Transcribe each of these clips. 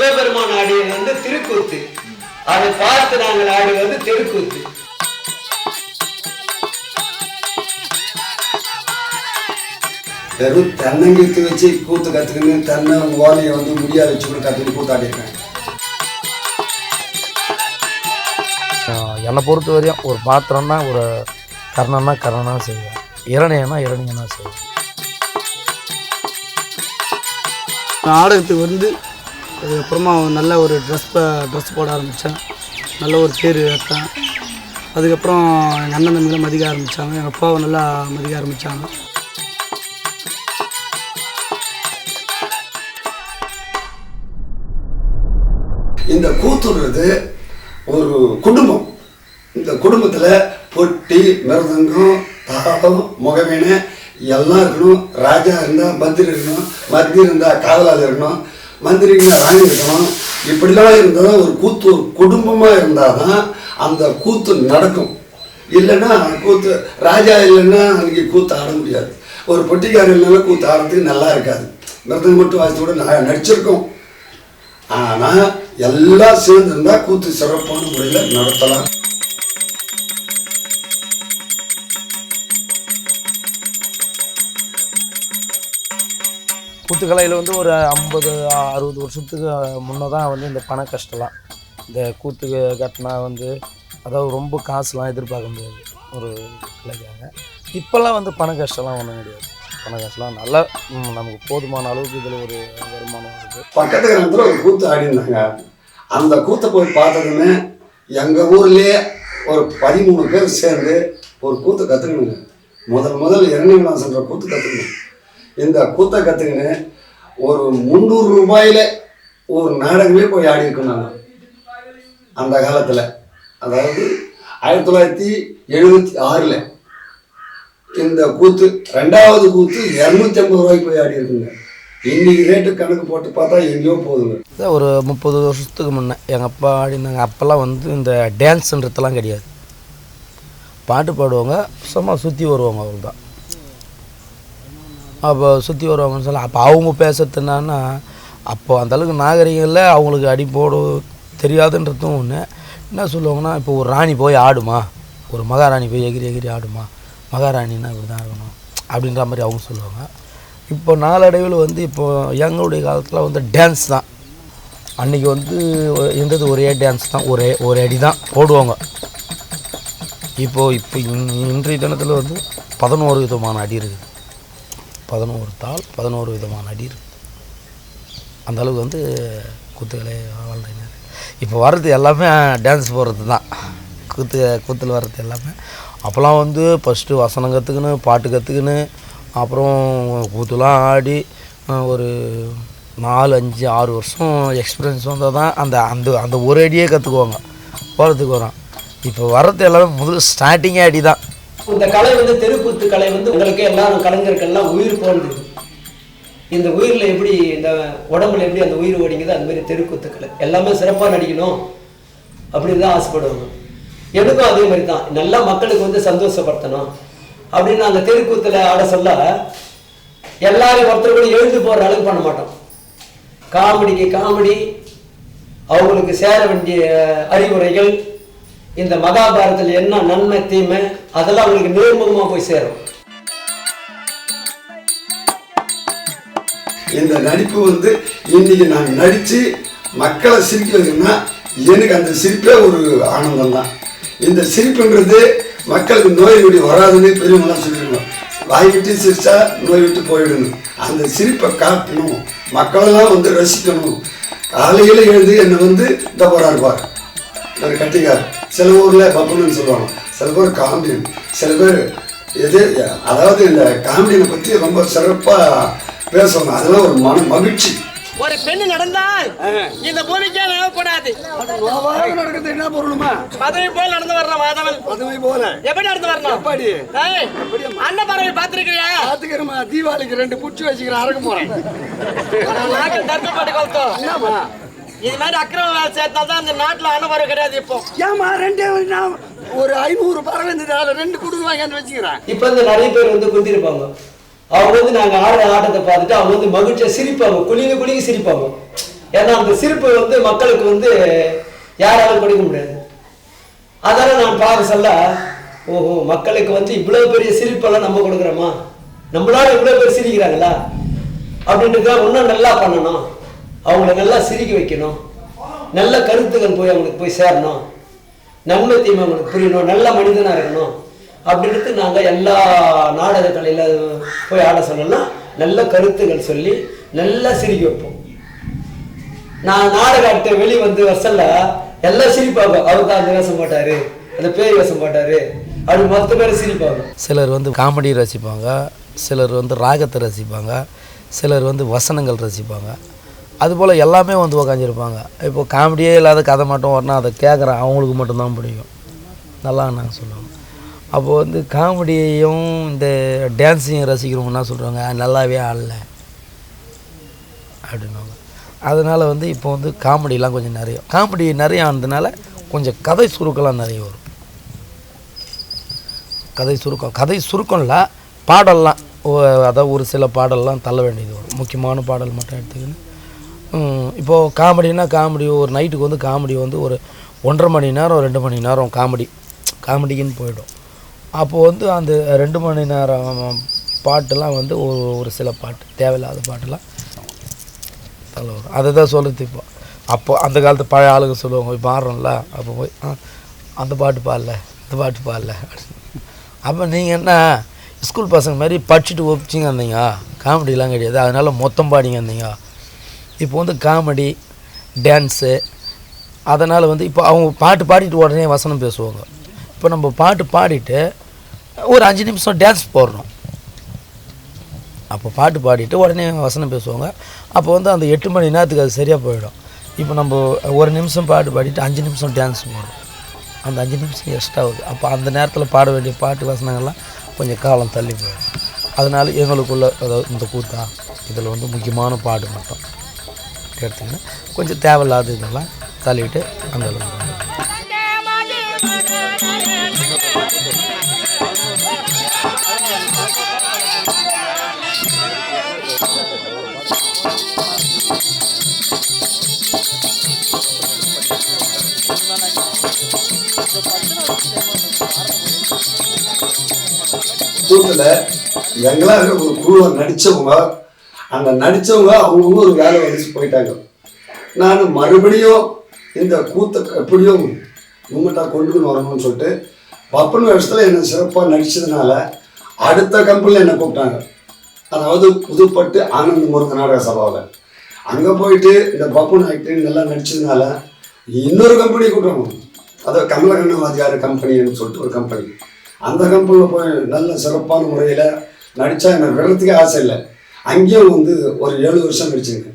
சிவபெருமான் ஆடியது வந்து திருக்கூத்து. அதை பார்த்து நாங்கள் ஆடுவது தெருக்கூத்து. வெறும் தென்னங்கீத்து வச்சு கூத்து கற்றுக்கின்னு தென்னை ஓலையை வந்து முடியா வச்சு கூட கற்றுக்கிட்டு கூத்தாடிருக்கேன் என்னை பொறுத்த வரையும் ஒரு பாத்திரம்னா ஒரு கர்ணன்னா கர்ணனா செய்வேன். இரணியனா இரணியனா செய்வேன். நாடகத்துக்கு வந்து அதுக்கப்புறமா நல்ல ஒரு ட்ரெஸ் ட்ரெஸ் போட ஆரம்பித்தேன் நல்ல ஒரு பேர் எடுத்தேன் அதுக்கப்புறம் எங்கள் அண்ணன் தம்பிகளை மதிக்க ஆரம்பித்தாங்க எங்கள் அப்பாவை நல்லா மதிக்க ஆரம்பித்தாங்க இந்த கூத்துன்றது ஒரு குடும்பம். இந்த குடும்பத்தில் பொட்டி மிருதங்கம் தாளம் முகமீனை எல்லாம் இருக்கணும். ராஜா இருந்தால் மந்திரி இருக்கணும். மந்திரி இருந்தால் காவலாளர் இருக்கணும். மந்திரிகளை ராணி இப்படிலாம் இருந்தால் ஒரு கூத்து ஒரு குடும்பமாக இருந்தால் தான் அந்த கூத்து நடக்கும். இல்லைன்னா கூத்து ராஜா இல்லைன்னா அன்றைக்கி கூத்து ஆட முடியாது. ஒரு பொட்டிக்காரர் இல்லைன்னா கூத்து ஆடுறதுக்கு நல்லா இருக்காது. மிருதம் மட்டும் வாசித்தோட நான் நடிச்சிருக்கோம். ஆனால் எல்லாம் சேர்ந்துருந்தால் கூத்து சிறப்பான முறையில் நடத்தலாம். கூத்துக்கலையில் வந்து ஒரு ஐம்பது அறுபது வருஷத்துக்கு முன்னே தான் வந்து இந்த பண கஷ்டம்லாம். இந்த கூத்து கட்டினா வந்து அதாவது ரொம்ப காசுலாம் எதிர்பார்க்க முடியாது ஒரு கலைக்காக இப்போல்லாம் வந்து பண கஷ்டம்லாம் ஒன்றும் கிடையாது. பண கஷ்டம்லாம் நல்லா நமக்கு போதுமான அளவுக்கு இதில் ஒரு வருமானம் இருக்குது பக்கத்து கிராமத்தில் ஒரு கூத்து ஆடினாங்க அந்த கூத்தை போய் பார்த்ததுமே எங்கள் ஊர்லேயே ஒரு பதிமூணு பேர் சேர்ந்து ஒரு கூத்து கற்றுக்கணுங்க முதல் முதல் இரணிவிலாசன்ற கூத்து கற்றுக்கணும் இந்த கூத்தை கற்றுக்கின்னு ஒரு முந்நூறு ரூபாயில் ஒரு நாடகமே போய் ஆடி இருக்கோம் நாங்கள் அந்த காலத்தில். அதாவது ஆயிரத்தி தொள்ளாயிரத்தி எழுபத்தி ஆறில் இந்த கூத்து ரெண்டாவது கூத்து இரநூத்தி ஐம்பது ரூபாய்க்கு போய் ஆடி இருக்குங்க. இன்னைக்கு ரேட்டு கணக்கு போட்டு பார்த்தா எங்கேயோ போகுதுங்க ஒரு முப்பது வருஷத்துக்கு முன்னே எங்கள் அப்பா ஆடினாங்க. அப்போல்லாம் வந்து இந்த டான்ஸுன்றதெல்லாம் கிடையாது. பாட்டு பாடுவாங்க சும்மா சுற்றி வருவாங்க அவ்வளோதான் அப்போ சுற்றி வருவாங்கன்னு சொல்லி அப்போ அவங்க பேசுறது என்னன்னா அப்போ அந்தளவுக்கு நாகரிகங்களில் அவங்களுக்கு அடி போட தெரியாதுன்றதும் ஒன்று என்ன சொல்லுவாங்கன்னா இப்போ ஒரு ராணி போய் ஆடுமா? ஒரு மகாராணி போய் எகிரி எகிரி ஆடுமா? மகாராணின்னா இப்படி தான் இருக்கணும் அப்படின்ற மாதிரி அவங்க சொல்லுவாங்க. இப்போ நாளடைவில் வந்து இப்போ எங்களுடைய காலத்தில் வந்து டான்ஸ் தான். அன்றைக்கி வந்து ஒ- இருந்தது ஒரே டான்ஸ் தான் ஒரே ஒரு அடி தான் போடுவாங்க. இப்போது இப்போ இன்றைய தினத்தில் வந்து பதினோரு விதமான அடி இருக்குது. பதினோரு தாள் பதினோரு விதமான அடி இருக்குது அந்த அளவுக்கு வந்து குத்துக்களை வாழ்றீங்க இப்போ வர்றது எல்லாமே டான்ஸ் போடுறது தான். கூத்து கூத்தில் வர்றது எல்லாமே. அப்போல்லாம் வந்து ஃபஸ்ட்டு வசனம் கற்றுக்கின்னு பாட்டு கற்றுக்கின்னு அப்புறம் கூத்துலாம் ஆடி ஒரு நாலு அஞ்சு ஆறு வருஷம் எக்ஸ்பீரியன்ஸ் வந்தால் தான் அந்த அந்த அந்த ஒரு அடியே கற்றுக்குவாங்க போகிறதுக்கு வரோம். இப்போ வர்றது எல்லாமே முதல் ஸ்டார்டிங்கே அடி தான் இந்த கலை வந்து தெருக்கூத்து கலை வந்து உங்களுக்கு எல்லாரும் கலைஞர்கள்லாம் உயிர் போனது. இந்த உயிரில் எப்படி இந்த உடம்புல எப்படி அந்த உயிர் ஓடிங்குதோ அந்த மாதிரி தெருக்கூத்து கலை. எல்லாமே சிறப்பாக நடிக்கணும் அப்படின்னு தான் ஆசைப்படுவாங்க. எனக்கும் அதே மாதிரி தான். நல்லா மக்களுக்கு வந்து சந்தோஷப்படுத்தணும். அப்படின்னு அந்த தெருக்கூத்தில் ஆட சொல்ல எல்லாரும் ஒருத்தர் கூட எழுந்து போகிற அளவுக்கு பண்ண மாட்டோம். காமெடிக்கு காமெடி அவங்களுக்கு சேர வேண்டிய அறிவுரைகள் இந்த மகாபாரதத்தில் என்ன நன்மை தீமை அதெல்லாம் அவங்களுக்கு நேர்முகமாக போய் சேரும். இந்த நடிப்பு வந்து இன்னைக்கு நான் நடித்து மக்களை சிரிக்க வைக்கணும்னா எனக்கு அந்த சிரிப்பே ஒரு ஆனந்தம் தான் இந்த சிரிப்புன்றது மக்களுக்கு நோய் விட்டு வராதுன்னு பெரியவங்களாம் சொல்லிடுவோம் வாய் விட்டு சிரிச்சா நோய் விட்டு போயிடணும் அந்த சிரிப்பை காட்டணும் மக்களெல்லாம் வந்து ரசிக்கணும். காலையில் எழுந்து என்னை வந்து இந்த போராடுவார் பார். ஒரு கட்டிக்கார். சில ஊரில் பப்புன்னு சொல்லுவாங்க. சில பேர் காமெடியன் சில பேர் எது அதாவது இந்த காமெடியனை பற்றி ரொம்ப சிறப்பாக பேசுவாங்க அதெல்லாம் ஒரு மன மகிழ்ச்சி. ஒரு பெண் நடந்தால் இந்த பூமிக்கே நிலப்படாது நடக்கிறது என்ன பொருளுமா? பதவி போல் நடந்து வர்ற மாதவன் பதவி போல. எப்படி நடந்து வரணும்? எப்படி? ஏய், அன்ன பறவை பார்த்திருக்கிறியா பாத்துக்கிறமா தீபாவளிக்கு ரெண்டு புடிச்சு வச்சுக்கிறேன் அறக்க போறேன். நாக்கில் தர்க்கப்பட்டு கொளுத்தோம் என்னம்மா? இது மாதிரி அக்கிரம வேலை சேர்த்தால்தான் இந்த நாட்டுல அன்ன பறவை கிடையாது இப்போ. ஏமா ரெண்டே நான் ஒரு ஐநூறு பறவை இருந்தது அதில் ரெண்டு குடுக்கு வாங்கி வச்சுக்கிறேன். இப்போ வந்து நிறைய பேர் வந்து குந்திருப்பாங்க. அவங்க வந்து நாங்க ஆடுற ஆட்டத்தை பார்த்துட்டு அவங்க வந்து மகிழ்ச்சியா சிரிப்பாங்க. குளிங்க குளிங்க சிரிப்பாங்க. ஏன்னா அந்த சிரிப்பு வந்து மக்களுக்கு வந்து யாராலும் கொடுக்க முடியாது. அதெல்லாம் நான் பார்க்க சொல்ல ஓஹோ மக்களுக்கு வந்து இவ்வளவு பெரிய சிரிப்பெல்லாம் நம்ம கொடுக்குறோமா? நம்மளால இவ்வளவு பேர் சிரிக்கிறாங்களா? அப்படின்றத இன்னும் நல்லா பண்ணணும். அவங்கள நல்லா சிரிக்க வைக்கணும். நல்ல கருத்துக்கள் போய் அவங்களுக்கு போய் சேரணும். நன்மை அவங்களுக்கு புரியணும். நல்ல மனிதனாக இருக்கணும். அப்படின்ட்டு நாங்கள் எல்லா நாடக போய் ஆட சொல்லலாம் நல்ல கருத்துக்கள் சொல்லி நல்லா சிரிக்க வைப்போம். நான் நாடக ஆட்டு வெளியே வந்து வசல்ல எல்லாம் சிரிப்பாங்க. அவர் தான் அந்த வேஷம் போட்டாரு. அந்த பேய் வேஷம் போட்டாரு. அப்படி மொத்த பேர் சிரிப்பாங்க. சிலர் வந்து காமெடி ரசிப்பாங்க. சிலர் வந்து ராகத்தை ரசிப்பாங்க. சிலர் வந்து வசனங்கள் ரசிப்பாங்க. அதுபோல் எல்லாமே வந்து உக்காஞ்சிருப்பாங்க இப்போ காமெடியே இல்லாத கதை மட்டும் வரணும் அதை கேட்குறேன் அவங்களுக்கு மட்டும்தான் பிடிக்கும். நல்லா நாங்கள் சொல்லுவோம். அப்போது வந்து காமெடியையும் இந்த டான்ஸையும் ரசிக்கிறவங்க என்ன சொல்கிறாங்க நல்லாவே ஆடல. அப்படின்னு அதனால் வந்து இப்போ வந்து காமெடிலாம் கொஞ்சம் நிறைய காமெடி நிறைய ஆனதுனால கொஞ்சம் கதை சுருக்கெல்லாம் நிறைய வரும். கதை சுருக்கம் கதை சுருக்கம்ல பாடல்லாம் ஓ- அதாவது ஒரு சில பாடல்லாம் தள்ள வேண்டியது வரும். முக்கியமான பாடல் மட்டும் எடுத்துக்கின்னு இப்போது காமெடினா காமெடி ஒரு நைட்டுக்கு வந்து காமெடி வந்து ஒரு ஒன்றரை மணி நேரம் ரெண்டு மணி நேரம் காமெடி காமெடிக்குன்னு போயிடும். அப்போது வந்து அந்த ரெண்டு மணி நேரம் பாட்டெல்லாம் வந்து ஒரு ஒரு சில பாட்டு தேவையில்லாத பாட்டெல்லாம் தலை வரும். அதை தான் சொல்கிறது இப்போ. அப்போ அந்த காலத்து பழைய ஆளுங்க சொல்லுவாங்க போய் பாடுறோம்ல அப்போ போய் ஆ அந்த பாட்டு பாடல இந்த பாட்டு பாடல. அப்போ நீங்கள் என்ன ஸ்கூல் பசங்க மாதிரி படிச்சுட்டு ஒப்பிச்சிங்க இருந்தீங்க காமெடிலாம் கிடையாது. அதனால் மொத்தம் பாடிங்க இருந்தீங்க இப்போ வந்து காமெடி டான்ஸு அதனால் வந்து இப்போ அவங்க பாட்டு பாடிட்டு உடனே வசனம் பேசுவாங்க. இப்போ நம்ம பாட்டு பாடிட்டு ஒரு அஞ்சு நிமிஷம் டான்ஸ் போடுறோம் அப்போ பாட்டு பாடிட்டு உடனே வசனம் பேசுவாங்க. அப்போ வந்து அந்த எட்டு மணி நேரத்துக்கு அது சரியாக போயிடும். இப்போ நம்ம ஒரு நிமிஷம் பாட்டு பாடிட்டு அஞ்சு நிமிஷம் டான்ஸ் போடணும் அந்த அஞ்சு நிமிஷம் எக்ஸ்ட்ரா ஆகுது. அப்போ அந்த நேரத்தில் பாட வேண்டிய பாட்டு வசனங்கள்லாம் கொஞ்சம் காலம் தள்ளி போயிடும். அதனால் எங்களுக்குள்ள அதாவது இந்த கூத்தா இதில் வந்து முக்கியமான பாட்டு மட்டும். எடுத்திங்கன்னா கொஞ்சம் தேவையில்லாத இதெல்லாம் தள்ளிட்டு அந்த அளவுக்கு வரும். கூத்துல எங்களா ஒரு குழுவை நடிச்சவங்க அந்த நடித்தவங்க அவங்கவுங்க ஒரு வேலை வந்து போயிட்டாங்க. நான் மறுபடியும் இந்த கூத்தை எப்படியும் உங்கள்கிட்ட கொண்டு வரணும்னு சொல்லிட்டு பப்பன் வருஷத்தில் என்னை சிறப்பாக நடித்ததுனால அடுத்த கம்பெனியில் என்னை கூப்பிட்டாங்க. அதாவது புதுப்பட்டு ஆனந்த் முருக நாடக சபாவில் அங்கே போயிட்டு இந்த பப்பன் ஆக்டிங் நல்லா நடித்ததுனால இன்னொரு கம்பெனி கூப்பிட்டாங்க அதாவது கமலகண்ண வாத்தியார் கம்பெனின்னு சொல்லிட்டு ஒரு கம்பெனி அந்த கம்பெனியில் போய் நல்ல சிறப்பான முறையில் நடித்தா எனக்கு விடுறதுக்கே ஆசை இல்லை. அங்கேயும் வந்து ஒரு ஏழு வருஷம் கழிச்சுங்க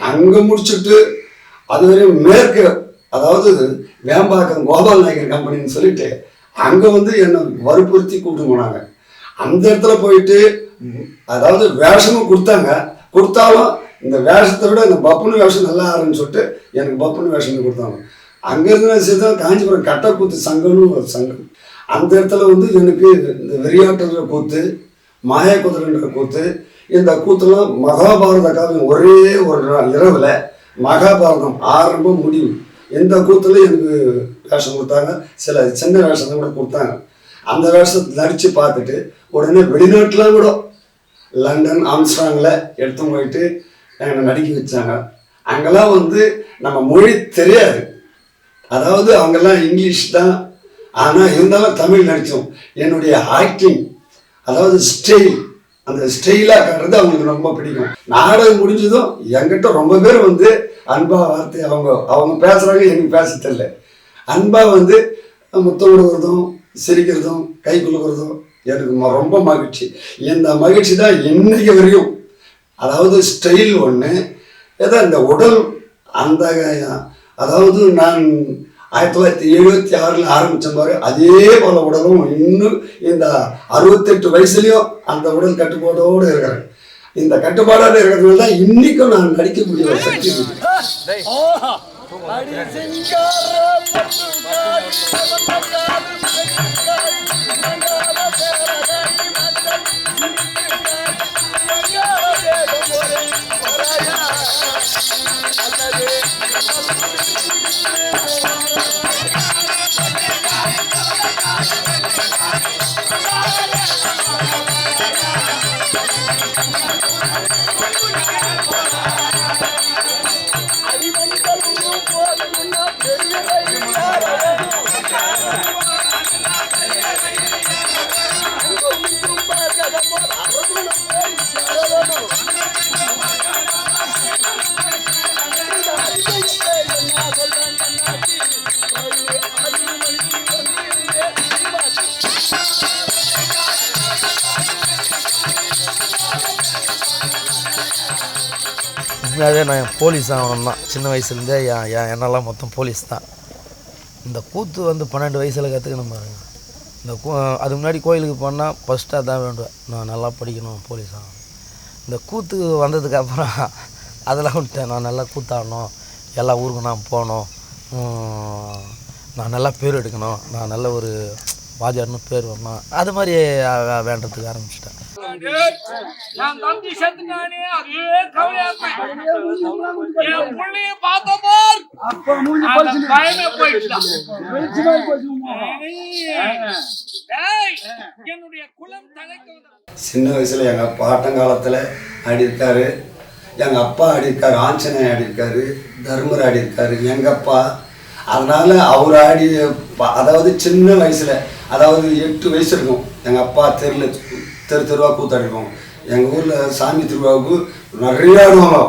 அங்கே முடிச்சுட்டு அதுவரையும் மேற்கு அதாவது வேம்பாக்கம் கோபால் நாயகர் கம்பெனின்னு சொல்லிட்டு அங்கே வந்து என்னை வற்புறுத்தி கூப்பிட்டு போனாங்க. அந்த இடத்துல போயிட்டு அதாவது வேஷமும் கொடுத்தாங்க. கொடுத்தாலும் இந்த வேஷத்தை விட இந்த பப்புனு வேஷம் நல்லா ஆறுன்னு சொல்லிட்டு எனக்கு பப்புனு வேஷம் கொடுத்தாங்க. அங்கேருந்து நான் சேர்த்தா காஞ்சிபுரம் கட்டக்கூத்து சங்கம்னு ஒரு சங்கம். அந்த இடத்துல வந்து எனக்கு இந்த வெறியாட்டுற கூத்து மாய குதிரைன்ற கூத்து இந்த கூத்துலாம் மகாபாரத காவியம் ஒரே ஒரு நாள் இரவுல மகாபாரதம் ஆரம்பம் முடிவு. இந்த கூத்துல எனக்கு வேஷம் கொடுத்தாங்க. சில சின்ன வேஷத்தை கூட கொடுத்தாங்க. அந்த வேஷத்தை நடிச்சு பார்த்துட்டு உடனே வெளிநாட்டில் கூட லண்டன் ஆம்ஸ்ட்ராங்கில் எடுத்து போயிட்டு என்னை நடிக்க வச்சாங்க. அங்கெல்லாம் வந்து நம்ம மொழி தெரியாது. அதாவது அவங்கெல்லாம் இங்கிலீஷ் தான். ஆனால் இருந்தாலும் தமிழ் நடித்தோம் என்னுடைய ஆக்டிங் அதாவது ஸ்டைல் அந்த ஸ்டைலாக காட்டுறது அவங்களுக்கு ரொம்ப பிடிக்கும். நாடகம் முடிஞ்சதும் என்கிட்ட ரொம்ப பேர் வந்து அன்பா வார்த்தை அவங்க அவங்க பேசுகிறாங்க எனக்கு பேச தெரியல. அன்பா வந்து முத்தம் கொடுக்குறதும் சிரிக்கிறதும் கை குலுக்கிறதும் எனக்கு ரொம்ப மகிழ்ச்சி. இந்த மகிழ்ச்சி தான் இன்னைக்கு வரையும். அதாவது ஸ்டைல் ஒன்று ஏதோ இந்த உடல் அந்த அதாவது நான் ஆயிரத்தி தொள்ளாயிரத்தி எழுபத்தி ஆறில் ஆரம்பித்த மாதிரி அதே போல உடலும் இன்னும் இந்த அறுபத்தெட்டு வயசுலேயும் அந்த உடல் கட்டுப்பாடோடு இருக்கிறேன் இந்த கட்டுப்பாடோடு இருக்கிறதுனால தான் இன்னைக்கும் நான் நடிக்கக்கூடிய ஒரு சக்தி உண்மையாகவே நான் போலீஸ் ஆகணும் தான் சின்ன வயசுலேருந்தே என் என் என்னெல்லாம் மொத்தம் போலீஸ் தான். இந்த கூத்து வந்து பன்னெண்டு வயசில் கற்றுக்கணும் பாருங்க. இந்த கூ அதுக்கு முன்னாடி கோயிலுக்கு போனால் ஃபஸ்ட்டாக தான் வேண்டுவேன். நான் நல்லா படிக்கணும் போலீஸ் ஆகணும். இந்த கூத்து வந்ததுக்கப்புறம் அதெல்லாம் விட்டேன் நான் நல்லா கூத்தாடணும். எல்லா ஊருக்கும் நான் போகணும். நான் நல்லா பேர் எடுக்கணும். நான் நல்ல ஒரு வாஜார்னு பேர் வரணும். அது மாதிரி வேண்டத்துக்கு வேண்டதுக்கு ஆரம்பிச்சிட்டேன். தம்பி செத்துட்டானே கவலையா என் பார்த்த போர் பயமே என்னுடைய குலம் சின்ன வயசில் எங்கள் பாட்டங்காலத்தில் ஆடிருக்காரு எங்கள் அப்பா ஆடிருக்காரு ஆஞ்சநேயர் ஆடிருக்காரு தர்மர் ஆடிருக்காரு எங்கள் அப்பா அதனால் அவர் ஆடி அதாவது சின்ன வயசில் அதாவது எட்டு வயசு இருக்கும். எங்கள் அப்பா தெருவில் தெரு தெருவாக கூத்தாடிப்போம். எங்கள் ஊரில் சாமி திருவிழாவுக்கு நிறையா ஆடுவாங்க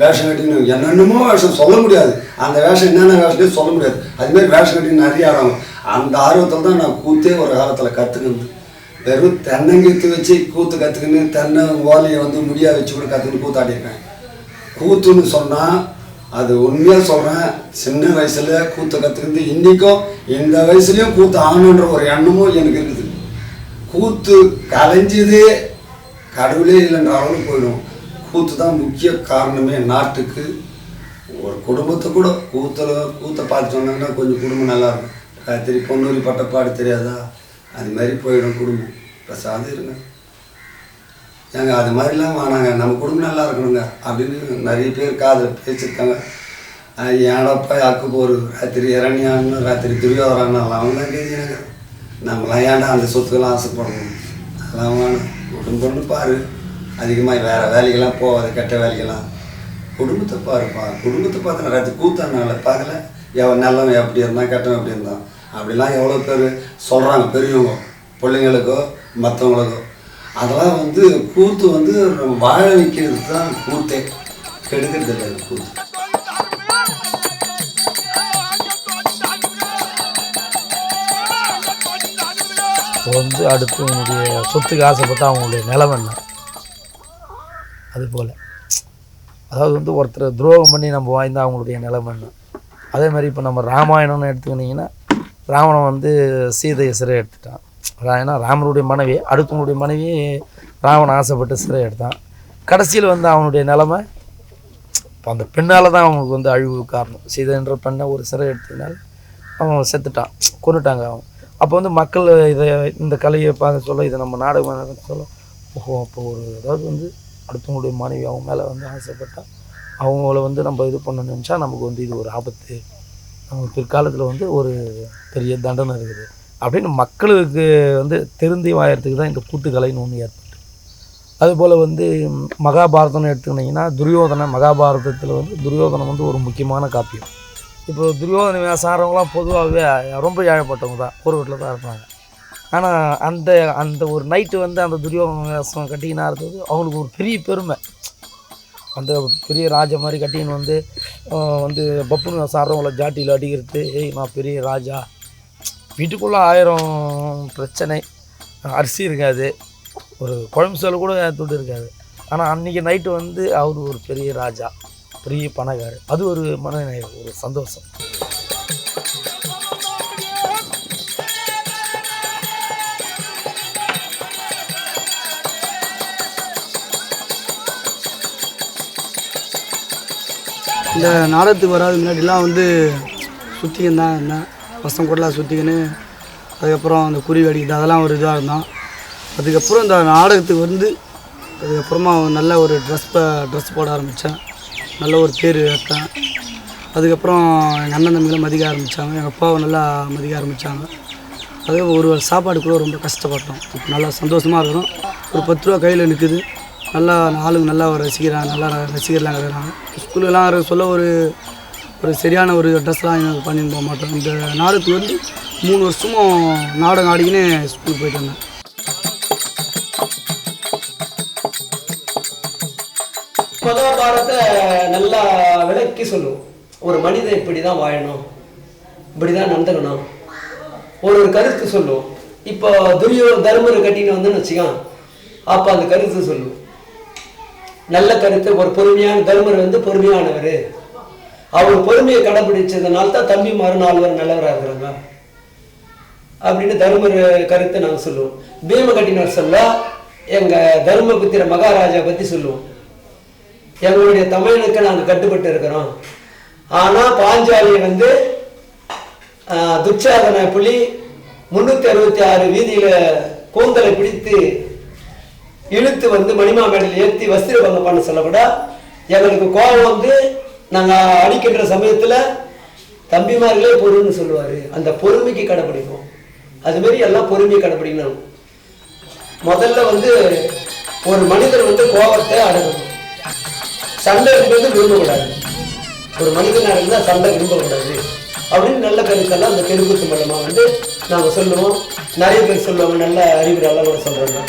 வேஷம் கட்டின்னு என்னென்னமோ வேஷம் சொல்ல முடியாது. அந்த வேஷம் என்னென்ன வேஷம்னு சொல்ல முடியாது. அதுமாரி வேஷம் கட்டின்னு நிறைய ஆடுவாங்க. அந்த ஆர்வத்தில் தான் நான் கூத்தே ஒரு காலத்தில் கற்றுக்கினது வெறும் தென்னங்கீத்து வச்சு கூத்து கற்றுக்கின்னு தென்னை ஓலையை வந்து முடியா வச்சு கூட கற்றுக்கின்னு கூத்தாடிருக்கேன் கூத்துன்னு சொன்னால் அது உண்மையாக சொல்கிறேன் சின்ன வயசில் கூத்தை கற்றுக்கிட்டு இன்றைக்கும் இந்த வயசுலேயும் கூத்து ஆகணுன்ற ஒரு எண்ணமும் எனக்கு இருக்குது. கூத்து கலைஞ்சதே கடவுளே இல்லைன்ற அளவுக்கு போயிடும். கூத்து தான் முக்கிய காரணமே நாட்டுக்கு. ஒரு குடும்பத்தை கூட கூத்தில் கூத்தை பார்த்து சொன்னாங்கன்னா கொஞ்சம் குடும்பம் நல்லா இருக்கும். ராத்திரி பொன்னூரி பட்டப்பாடு தெரியாதா? அது மாதிரி போயிடும் குடும்பம். பிரசாதம் இருங்க. ஏங்க அது மாதிரிலாம் வேணாங்க. நம்ம குடும்பம் நல்லா இருக்கணுங்க அப்படின்னு நிறைய பேர் காதில் பேசியிருக்காங்க. ஏடப்பா அக்கு போகிறது ராத்திரி இரணியான்னு ராத்திரி துரியோதரான்னு அவங்க தான் கேட்குறாங்க. நம்மளாம் ஏன்டா அந்த சொத்துக்கெல்லாம் ஆசைப்படணும். அதெல்லாம் வேணும். குடும்பம்னு பாரு. அதிகமாக வேறு வேலைக்கெல்லாம் போகாது கெட்ட வேலைக்கெல்லாம். குடும்பத்தை பாருப்பா. குடும்பத்தை பார்த்து ராத்திரி கூத்தானால பார்க்கல. எவன் நல்லவன் எப்படி இருந்தான் கெட்டவன் எப்படி இருந்தான்? அப்படிலாம் எவ்வளோ பேர் சொல்கிறாங்க பெரியவங்க. பிள்ளைங்களுக்கோ மற்றவங்களுக்கோ அதெல்லாம் வந்து கூத்து வந்து வாழ வைக்கிறது தான் கூத்தே. கெடுக்கிறது இல்லை அது கூத்து. இப்போ வந்து அடுத்து உன்னுடைய சொத்துக்கு ஆசைப்பட்டால் அவங்களுடைய நிலைமை என்ன? அது போல். அதாவது வந்து ஒருத்தர் துரோகம் பண்ணி நம்ம வாய்ந்தால் அவங்களுடைய நிலைமை என்ன? அதே மாதிரி இப்போ நம்ம ராமாயணம்னு எடுத்துக்கிட்டிங்கன்னா ராவணன் வந்து சீதையை சிறை எடுத்துட்டான். ஏன்னா ராமனுடைய மனைவி அடுத்தவங்களுடைய மனைவி ராவணன் ஆசைப்பட்டு சிறை எடுத்தான். கடைசியில் வந்து அவனுடைய நிலமை இப்போ அந்த பெண்ணால் தான் அவனுக்கு வந்து அழிவு காரணம். சீதைன்ற பெண்ணை ஒரு சிறை எடுத்ததுனால அவன் செத்துட்டான் கொண்டுட்டாங்க அவன். அப்போ வந்து மக்கள் இதை இந்த கலையை பார்க்க சொல்ல இதை நம்ம நாடகம் சொல்ல ஓஹோ அப்போ ஒரு அதாவது வந்து அடுத்தவங்களுடைய மனைவி அவங்க மேலே வந்து ஆசைப்பட்டா அவங்கள வந்து நம்ம இது பண்ண நினச்சா நமக்கு வந்து இது ஒரு ஆபத்து. நமக்கு பிற்காலத்தில் வந்து ஒரு பெரிய தண்டனை இருக்குது. அப்படின்னு மக்களுக்கு வந்து திருந்தி வாயறதுக்கு தான் இந்த கூத்துக்கலைன்னு ஒன்று ஏற்பட்டு. அதுபோல் வந்து மகாபாரதம்னு எடுத்துக்கிட்டிங்கன்னா துரியோதனை மகாபாரதத்தில் வந்து துரியோதனம் வந்து ஒரு முக்கியமான காப்பியம். இப்போ துரியோதன சாரவங்களாம் பொதுவாகவே ரொம்ப ஏழைப்பட்டவங்க தான் ஒரு வீட்டில் தான் இருப்பாங்க. ஆனால் அந்த அந்த ஒரு நைட்டு வந்து அந்த துரியோதன வேஷம் கட்டிக்கினா இருந்தது அவங்களுக்கு ஒரு பெரிய பெருமை. அந்த பெரிய ராஜா மாதிரி கட்டின்னு வந்து வந்து பப்புனு சாரவங்களை ஜாட்டியில் அடிக்கிறது ஏய் நான் பெரிய ராஜா. வீட்டுக்குள்ளே ஆயிரம் பிரச்சனை. அரிசி இருக்காது. ஒரு குழம்பு சோறு கூட துட்டு இருக்காது. ஆனால் அன்றைக்கி நைட்டு வந்து அவர் ஒரு பெரிய ராஜா. பெரிய பணக்காரர் அது ஒரு மன ஒரு சந்தோஷம். இந்த நாடகத்துக்கு வராது முன்னாடிலாம் வந்து சுற்றிக்கின்னு தான் இருந்தேன். பசங்க கூடலாம் சுற்றிக்கின்னு அதுக்கப்புறம் அந்த குருவி அடிக்கிறது அதெல்லாம் ஒரு இதாக இருந்தோம் அதுக்கப்புறம் இந்த நாடகத்துக்கு வந்து அதுக்கப்புறமா நல்ல ஒரு ட்ரெஸ் ட்ரெஸ் போட ஆரம்பித்தேன். நல்ல ஒரு பேர் எடுத்தேன் அதுக்கப்புறம் எங்கள் அண்ணன் தம்பிகளை மதிக்க ஆரம்பித்தாங்க எங்கள் அப்பாவை நல்லா மதிக்க ஆரம்பித்தாங்க அதே ஒரு சாப்பாடு கூட ரொம்ப கஷ்டப்பட்டோம். இப்போ நல்லா சந்தோஷமாக இருக்கிறோம். ஒரு பத்து ரூபா கையில் நிற்குது நல்லா ஆளுங்க நல்லா ரசிக்கிறாங்க நல்லா ரசிகர்லாம் இருக்கிறாங்க. ஸ்கூலெலாம் சொல்ல ஒரு ஒரு சரியான ஒரு ட்ரெஸ்லாம் எனக்கு பண்ணிட்டு போக மாட்டோம். இந்த நாடகத்துக்கு வந்து மூணு வருஷமும் நாடகம் ஆடிக்கினே ஸ்கூல் போயிட்டு வந்தேன். நல்லா விளக்கி சொல்லுவோம். ஒரு மனிதன் இப்படி தான் வாழணும் இப்படி தான் நடந்துக்கணும். ஒரு ஒரு கருத்து சொல்லுவோம். இப்போ துரியோ தர்மரை கட்டின்னு வந்துன்னு வச்சுக்கான் அப்போ அந்த கருத்து சொல்லுவோம். நல்ல கருத்து ஒரு பொறுமையான தர்மர் வந்து பொறுமையானவர். அவர் பொறுமையை கடைபிடிச்சதுனால தான் தம்பிமார் நால்வர் நல்லவராக இருக்கிறாங்க. அப்படின்னு தர்மர் கருத்தை நாங்கள் சொல்லுவோம். பீம பீமகட்டினர் சொல்ல எங்க தர்மபுத்திர மகாராஜா பத்தி சொல்லுவோம். எங்களுடைய தமிழனுக்கு நாங்கள் கட்டுப்பட்டு இருக்கிறோம். ஆனால் பாஞ்சாலி வந்து துச்சாதன புலி முந்நூற்றி அறுபத்தி ஆறு வீதியில் கூந்தலை பிடித்து இழுத்து வந்து மணிமாமேடையில் ஏற்றி வஸ்திரபங்கம் பண்ண சொல்லக்கூட எங்களுக்கு கோபம் வந்து நாங்கள் அடிக்கின்ற சமயத்தில் தம்பிமார்களே பொறுன்னு சொல்லுவார். அந்த பொறுமைக்கு கடைப்பிடிப்போம் அதுமாரி எல்லாம் பொறுமையை கடைப்பிடிக்கணும் முதல்ல வந்து ஒரு மனிதர் வந்து கோபத்தை அடங்கணும் சண்டை இருக்கிறது விரும்பக்கூடாது. ஒரு மனிதனாக இருந்தால் சண்டை விரும்பக்கூடாது. அப்படின்னு நல்ல கருத்தெல்லாம் அந்த தெருக்கூத்து மூலமாக வந்து நாங்கள் சொல்லுவோம். நிறைய பேர் சொல்லுவாங்க நல்ல அறிவுரையெல்லாம் கூட சொல்கிறாங்க